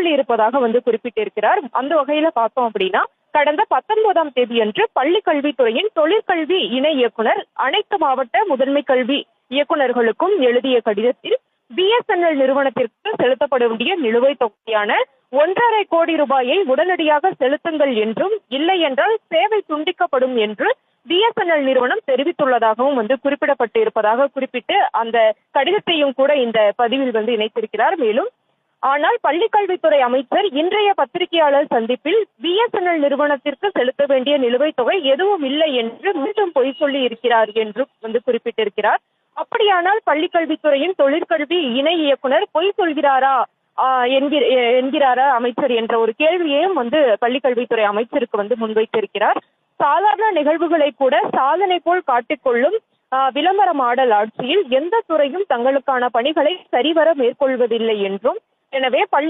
சொல்லி இருப்பதாக வந்து குறிப்பிட்டிருக்கிறார். அந்த வகையில பார்த்தோம் அப்படின்னா கடந்த பத்தொன்பதாம் தேதியன்று பள்ளி கல்வித்துறையின் தொழிற்கல்வி இணை இயக்குனர் அனைத்து மாவட்ட முதன்மை கல்வி இயக்குநர்களுக்கும் எழுதிய கடிதத்தில் பிஎஸ்என்எல் நிறுவனத்திற்கு செலுத்தப்பட வேண்டிய நிலுவைத் தொகையான ஒன்றரை கோடி ரூபாயை உடனடியாக செலுத்துங்கள் என்றும் இல்லை என்றால் சேவை துண்டிக்கப்படும் என்று பிஎஸ்என்எல் நிறுவனம் தெரிவித்துள்ளதாகவும் வந்து குறிப்பிடப்பட்டு இருப்பதாக குறிப்பிட்டு அந்த கடிதத்தையும் கூட இந்த பதிவில் வந்து இணைத்திருக்கிறார். மேலும் ஆனால் பள்ளிக்கல்வித்துறை அமைச்சர் இன்றைய பத்திரிகையாளர் சந்திப்பில் பிஎஸ்என்எல் நிறுவனத்திற்கு செலுத்த வேண்டிய நிலுவைத் தொகை எதுவும் இல்லை என்று மீண்டும் பொய் சொல்லி இருக்கிறார் என்றும் வந்து குறிப்பிட்டிருக்கிறார். அப்படியானால் பள்ளிக்கல்வித்துறையின் தொழிற்கல்வி இணை இயக்குனர் பொய் சொல்கிறாரா? ஆஹ் என்கிற என்கிறாரா அமைச்சர் என்ற ஒரு கேள்வியையும் வந்து பள்ளிக்கல்வித்துறை அமைச்சருக்கு வந்து முன்வைத்திருக்கிறார். சாதாரண நிகழ்வுகளை கூட சாதனை போல் காட்டிக்கொள்ளும் ஆஹ் விளம்பர மாடல் ஆட்சியில் எந்த துறையும் தங்களுக்கான பணிகளை சரிவர மேற்கொள்வதில்லை என்றும் எனவே பள்ளி